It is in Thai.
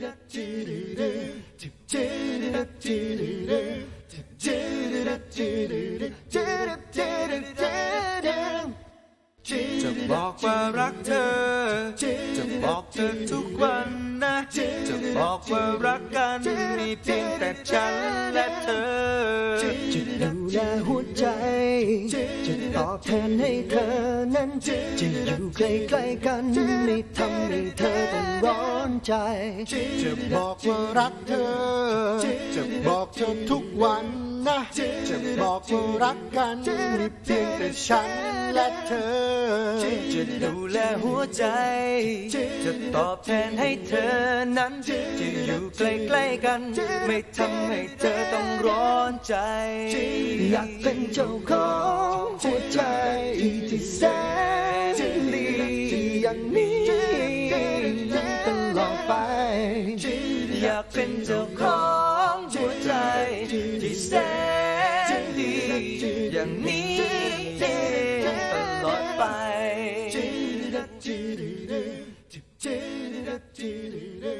찌르르 찌르르 찌르르 찌르르 찌르르 บอกว่ารักเธอ จะบอกเธอทุกวันนะ จะบอกว่ารักกันมีเพียงแต่ฉันและเธอ จะดูแลหัวใจ จะตอบแทนให้เธอนั้น จะอยู่ใกล้ๆกันไม่ทำให้เธอต้องร้อนใจ จะบอกว่ารักเธอ จะบอกเธอทุกวันนะ จะบอกว่ารักกันมีเพียงแต่ฉันและเธอ จะดูแลหัวใจ จะตอบแทนให้เธอนั้น จะอยู่ใกล้ๆกัน ไม่ทำให้เธอต้องร้อนใจ อยากเป็นเจ้าของหัวใจที่แสนดีอย่างนี้ยังตลอดไป อยากเป็นเจ้าของ ที่แสนดีอย่างนี้ตลอดไป Dee dee da dee dee dee, dee dee da dee dee dee.